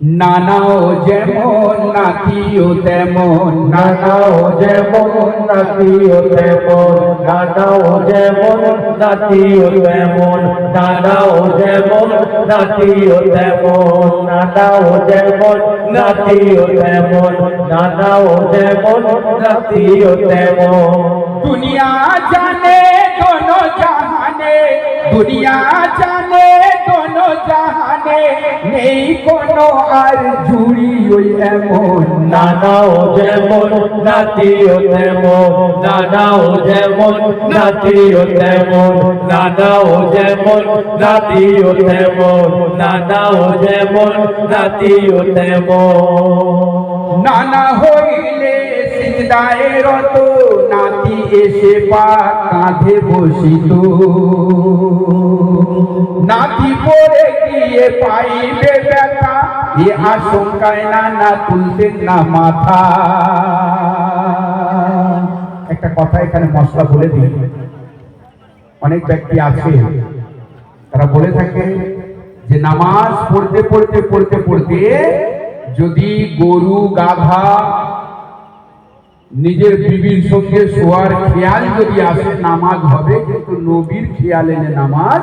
নানাও যেমন নাতিও তেমন, নানাও যেমন নাতিও তেমন, নানাও যেমন নাতিও তেমন, নানাও যেমন নাতিও তেমন, নানাও যেমন নাতিও তেমন, নানাও যেমন নাতিও তেমন। দুনিয়া জানে দোনো জাহানে, দুনিয়া জানে দোনো জাহানে নেই কোনো আর জুড়ি ওই এমন, নানাও যেমন, নাতিও তেমন, নানাও যেমন, নাতিও তেমন, নানাও যেমন, নাতিও তেমন, নানাও যেমন, নাতিও তেমন। নানা হইলে সিজদায় রত, নাতি এসে পা কাঁধে বসিত। গিয়ে পাইবে ব্যথা? এ আশঙ্কায় নানা তুলতেন না মাথা। একটা কথা এখানে মশলা বলে দিই। অনেক ব্যক্তি আছে, তারা বলে থাকে যে নামাজ পড়তে পড়তে পড়তে পড়তে যদি গরু, গাধা নিজের বিবির সঙ্গে শোয়ার খেয়াল যদি আসে, নামাজ হবে, কিন্তু নবীর খেয়াল এনে নামাজ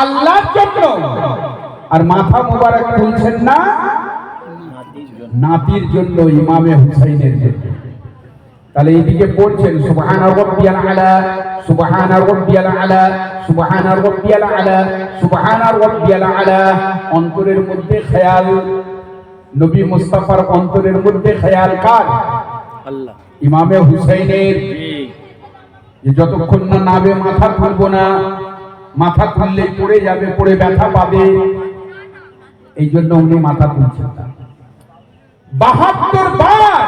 আল্লাহর জন্য। আর মাথা মুবারক তুলছেন না নাতির জন্য ইমামে হুসাইনের জন্য। তাহলে এইদিকে পড়ছেন সুবহান রাব্বিয়াল আলা সুবহান রাব্বিয়াল আলা সুবহান রাব্বিয়াল আলা সুবহান রাব্বিয়াল আলা। অন্তরের মধ্যে খেয়াল নবী মুস্তাফার অন্তরের মধ্যে খেয়াল কার? আল্লাহ। ইমামে হুসাইনের। যে যতক্ষণ না নাবে মাথা তুলবো না মাথা তুললে পড়ে যাবে, পড়ে ব্যথা পাবে। এই জন্য উনি মাথা তুলছেন না। বাহাত্তর বার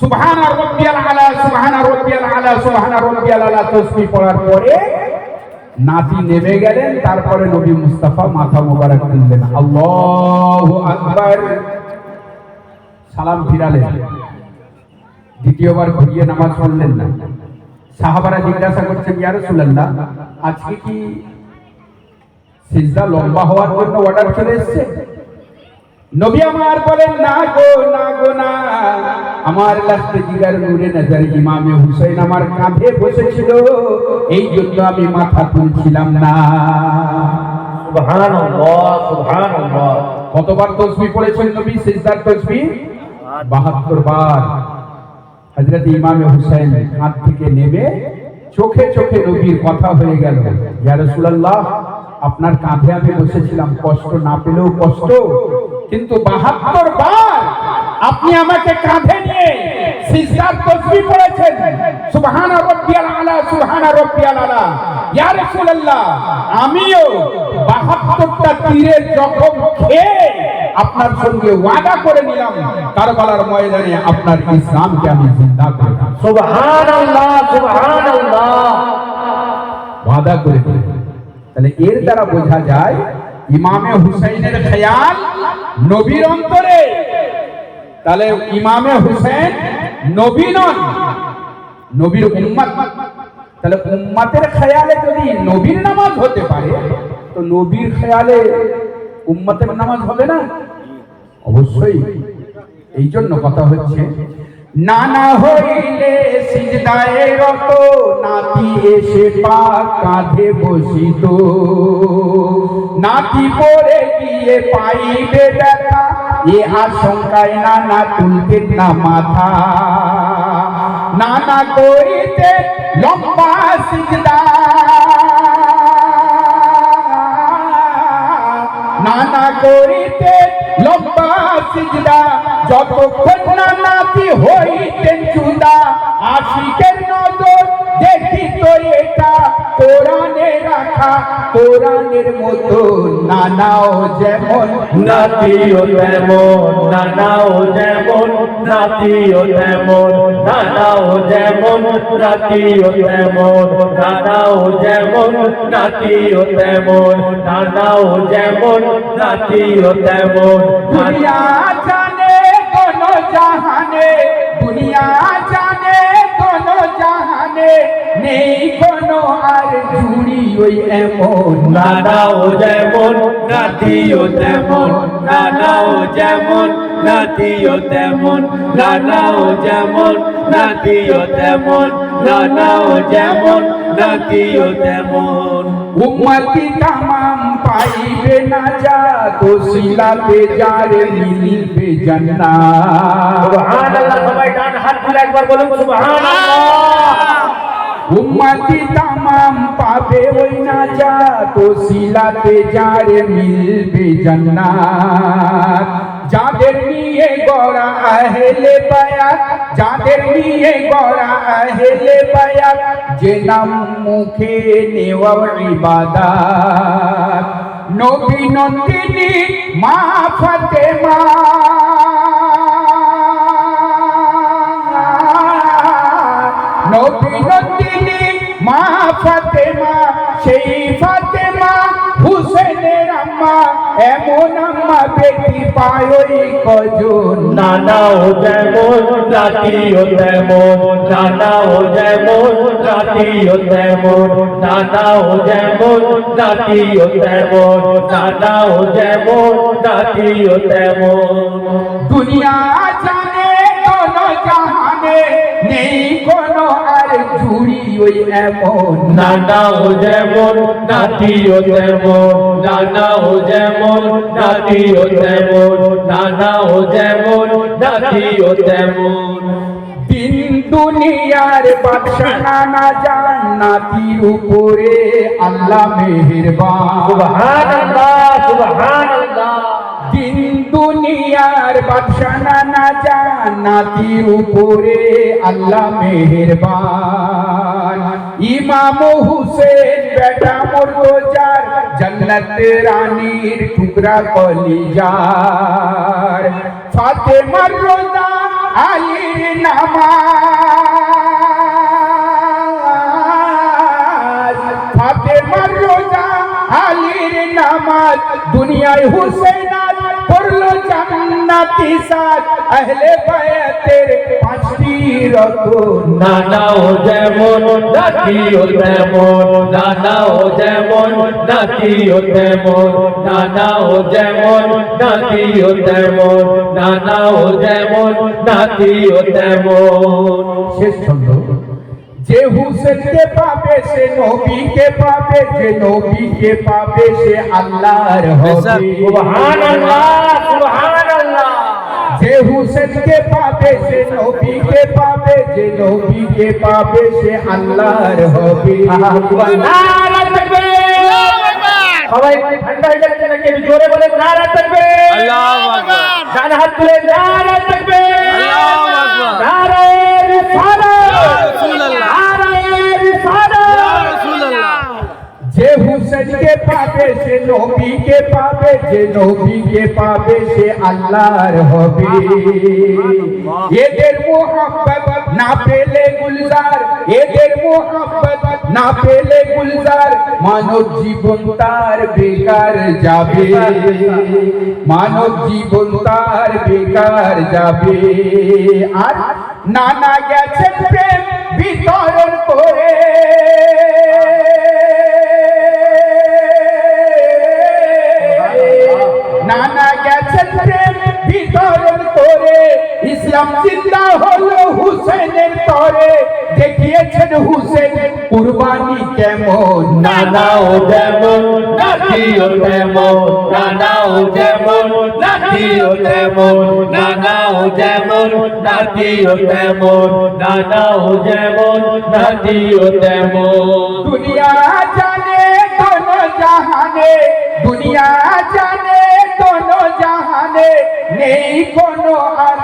সুবহান রাব্বিয়াল আলা, সুবহান রাব্বিয়াল আলা, সুবহান রাব্বিয়াল আলা তাসবিহ পড়ার পরে নাতি নেমে গেলেন, তারপরে নবী মুস্তাফা মাথা মোবারক তুললেন। আল্লাহু আকবার। সালাম ফিরালেন। দ্বিতীয়বার ঘুরিয়ে নামাজ পড়লেন না। সাহাবারা জিজ্ঞাসা করছেন, ইয়া রাসূলুল্লাহ আজকে কি সিজদা লম্বা হওয়ার জন্য অর্ডার চলে এসেছে? নবী আমার বলেন না গো না গো না। আমার লাস্টে জিগার নূরে নজর ইমামে হুসাইন আমার কাঁধে বসেছিল। এই জন্য আমি মাথা তুলছিলাম না। সুবহানাল্লাহ সুবহানাল্লাহ। কতবার তসবিহ পড়েছেন নবী? সিজদার তসবিহ 72 বার। হযরত ইমামে হুসাইন হাত থেকে নেমে চোখে চোখে নবীর কথা হয়ে গেল। ইয়া রাসূলুল্লাহ, আপনার কাঁধে আমি বসেছিলাম, কষ্ট না পেলেও কষ্ট, কিন্তু 72 বার আপনি আমাকে কাঁধে নিয়ে সিজদার তসবিহ পড়েছেন। সুবহান রাব্বিয়াল আলা, সুবহান রাব্বিয়াল আলা। ইয়া রাসূলুল্লাহ, আমিও 72টা তীরের জখম খেয়ে আপনার সঙ্গে ওয়াদা করে নিলাম কারবালার ময়দানে আপনার ইসলামকে আমি জিন্দা করে সুবহানাল্লাহ সুবহানাল্লাহ। ওয়াদা করে তাহলে এর দ্বারা বোঝা যায় ইমামে হুসাইনের খেয়াল নবীর অন্তরে। তাহলে ইমামে হুসেন নবী নন নবীর উম্মত। তাহলে উম্মতের খেয়ালে যদি নবীর নামাজ হতে পারে তো নবীর খেয়ালে উম্মতের নামাজ হবে না? অবশ্যই। এই জন্য কথা হচ্ছে হইলে সিজদায় রত, নাতি এসে পা কাঁধে বসিত। নাতি পড়ে গিয়ে পাইবে ব্যথা, এ আশঙ্কায় নানা না মাথা। নানা করিতে লম্বা সিজদা করিতে লম্বা সিজদা যতক্ষণ না নাতি হইতেন চুদা। কোরআনের মতো নানাও যেমন নাতিও তেমন নানাও যেমন নাতিও তেমন নানাও যেমন নাতিও তেমন নানাও যেমন নাতিও তেমন নানাও যেমন নাতিও তেমন দুনিয়া জানে কোন জাহানে দুনিয়া জানে কোন জাহানে নেই কোন আর জুড়ি ওই এমন নানাও যেমন নাতিও তেমন নানাও যেমন নাতিও তেমন নানাও যেমন নাতিও তেমন নানাও যেমন নাতিও তেমন। উম্মতি তামাম পাইবে না যা তো শিলাতে যারে মিলবে জান্নাত। সুবহানাল্লাহ সবাই ডান হাত তুলে একবার বলুন সুবহানাল্লাহ। উম্মতি তামাম পাবে ওই না যা তো শিলাতে যারে মিলবে জান্নাত। যাদের নিয়ে গড়া আহলে বায়াত, যাদের নিয়ে গড়া আহলে বায়াত, যে নাম মুখে নেওয়া ইবাদত। নবী নন্দিনী মা ফাতেমা নবী মা ফাতেমা সেই ফাতেমা হুসেনের আম্মা এমন আম্মা বেটি পায়ই কজন। নানাও যেমন নাতিও তেমন নানাও যেমন নাতিও তেমন নানাও যেমন নাতিও তেমন নানাও যেমন নাতিও তেমন। দুনিয়া জানে কোন জাহানে নেই কোন আর ওই এমন। নানাও যেমন নাতিও তেমন নানাও যেমন নাতিও তেমন নানাও যেমন নাতিও তেমন দিন দুনিয়ার বাদশা নানা জান নাতির উপরে আল্লাহ মেহেরবান। সুবহানাল্লাহ সুবহানাল্লাহ। দিন দুনিয়ার বাদশা নানা জান নাতির উপরে আল্লাহ মেহেরবান। ইমাম হুসেন বেটা মুর্তজার জন্নত রানীর টুকরা কলিজার। ফাতেমার রোজা আলীর নামাজ। ফাতেমার রোজা আলীর নামাজ। দুনিয়ায় হুসেন জান্নাতি সাজ আহলে বায়াতের পাঁচটি রতন নানাও যেমন নাতিও তেমন নানাও যেমন নাতিও তেমন নানাও যেমন নাতিও তেমন নানাও যেমন নাতিও তেমন শেষ ছন্দ যে হুসেনকে পাবে সে নবীকে পাবে যে নবীকে পাবে সে আল্লাহর হবে সুবহানাল্লাহ সুবহানাল্লাহ যে হুসেনকে পাবে সে নবীকে পাবে যে নবীকে পাবে সে আল্লাহর হবে। সবাই ঠান্ডা হয়ে যাচ্ছে নাকি? জোরে বলে নারা আল্লাহু আকবার। ডান হাত তুলে নারা সে নবীকে পাবে যে নবীকে পাবে সে আল্লাহর হবে এদের মোহাম্মত না পেলে গুলজার এদের মোহাম্মত না পেলে গুলজার মানব জীবন তার বেকার যাবে মানব জীবন তার বেকার যাবে আর নানা গেছেন প্রেম বিতরণ করে ইসলাম জিন্দা হলো হুসেনের তরে। দেখিয়েছেন হুসেন কুরবানি কেমন? নানাও যেমন নাতিও তেমন নানাও যেমন নাতিও তেমন নানাও যেমন নাতিও তেমন নানাও যেমন নাতিও তেমন। দুনিয়া জানে দোনো জাহানে দুনিয়া জানে দোনো জাহানে নেই কোনো আর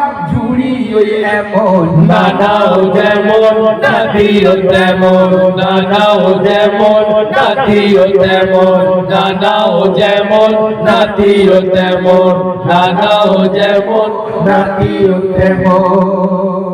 ওই এমন নানাও যেমন নাতিও তেমন নানাও যেমন নাতিও তেমন নানাও যেমন নাতিও তেমন নানাও যেমন নাতিও তেমন